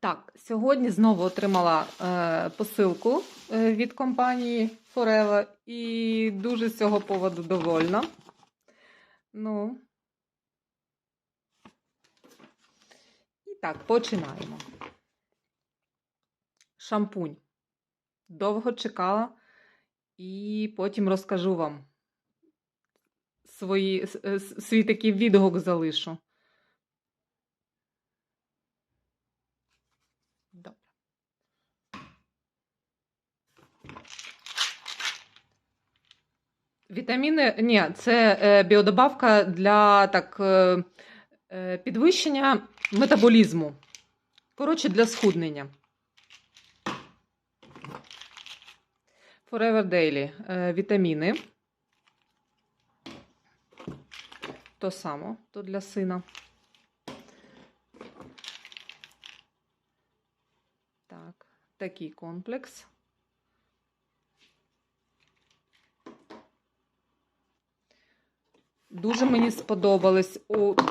Так, сьогодні знову отримала е, посилку е, від компанії Forever і дуже з цього поводу довольна. Ну. І так, починаємо. Шампунь. Довго чекала, і потім розкажу вам свої, е, свій такий відгук залишу. Добре. Вітаміни, ні, це е, біодобавка для так, е, е, підвищення метаболізму. Коротше, для схуднення. Forever Daily. Вітаміни. То само, то для сина. Так, такий комплекс. Дуже мені сподобались,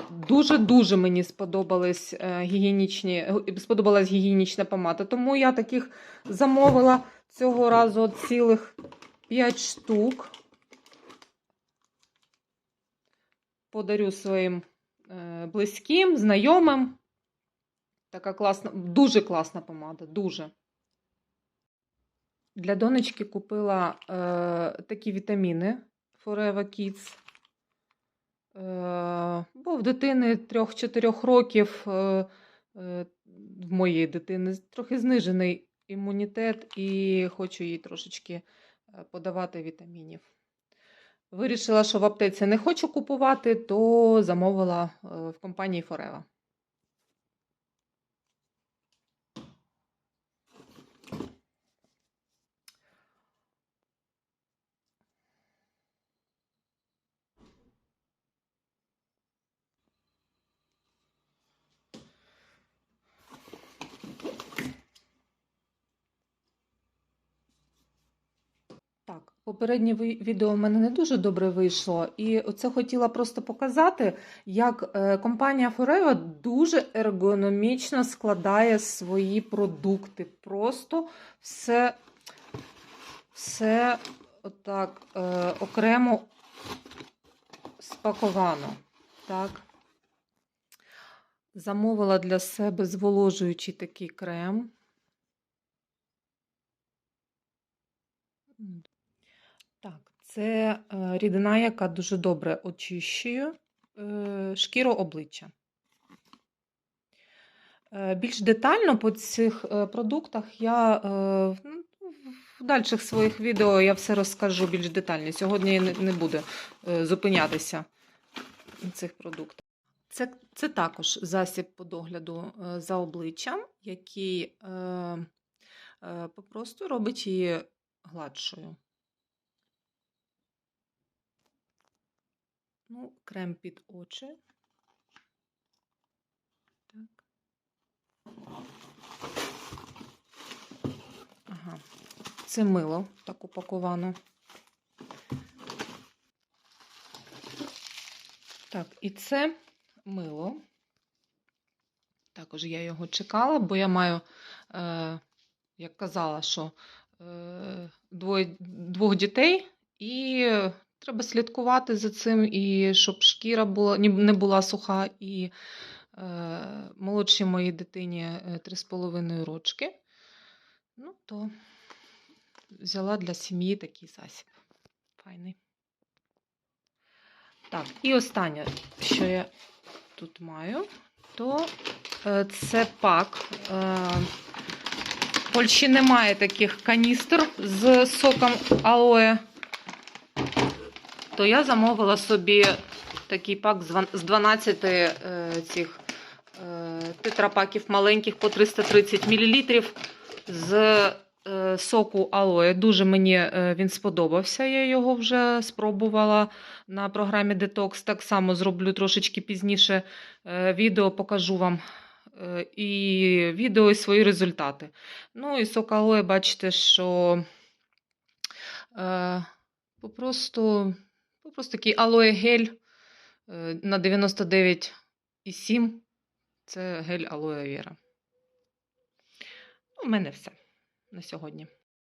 дуже-дуже мені сподобались е, гігієнічні, сподобалась гігієнічна помада. Тому я таких замовила цього разу цілих 5 штук. Подарю своїм е, близьким, знайомим. Така класна, дуже класна помада, дуже. Для донечки купила е, такі вітаміни Forever Kids. Е, бо в дитини 3-4 років, е, в моєї дитини, трохи знижений імунітет, і хочу їй трошечки е, подавати вітамінів. Вирішила, що в аптеці не хочу купувати, то замовила в компанії Forever. Так, попереднє відео в мене не дуже добре вийшло, і оце хотіла просто показати, як е, компанія Forever дуже ергономічно складає свої продукти. Просто все, все отак е, окремо спаковано. Так. Замовила для себе зволожуючий такий крем. Так, це е, рідина, яка дуже добре очищує е, шкіру обличчя. Е, Більш детально по цих продуктах я е, в- ну, дальших своїх відео я все розкажу більш детально. Сьогодні не, не буду зупинятися на цих продуктах. Це, це також засіб по догляду за обличчям, який попросту робить її гладшою. Ну, крем під очі. Так. Ага. Це мило так упаковано. Так, і це мило. Також я його чекала, бо я маю, е, як казала, що е, двоє, двох дітей, і треба слідкувати за цим, і щоб шкіра була, не була суха, і е, молодшій моїй дитині е, 3,5 рочки. Ну, то взяла для сім'ї такий засіб. Файний. Так, і останнє, що я тут маю, то е, це пак. Е, в Польщі немає таких каністр з соком алоє. То я замовила собі такий пак з 12 е, цих е, тетрапаків маленьких по 330 мл з е, соку алоє. Дуже мені він сподобався. Я його вже спробувала на програмі Detox. Так само зроблю трошечки пізніше відео, покажу вам і відео, і свої результати. Ну і сок алоє, бачите, що е, попросту, попросту такий алоє гель е, на 99,7 це гель алоє віра. У мене все на сьогодні.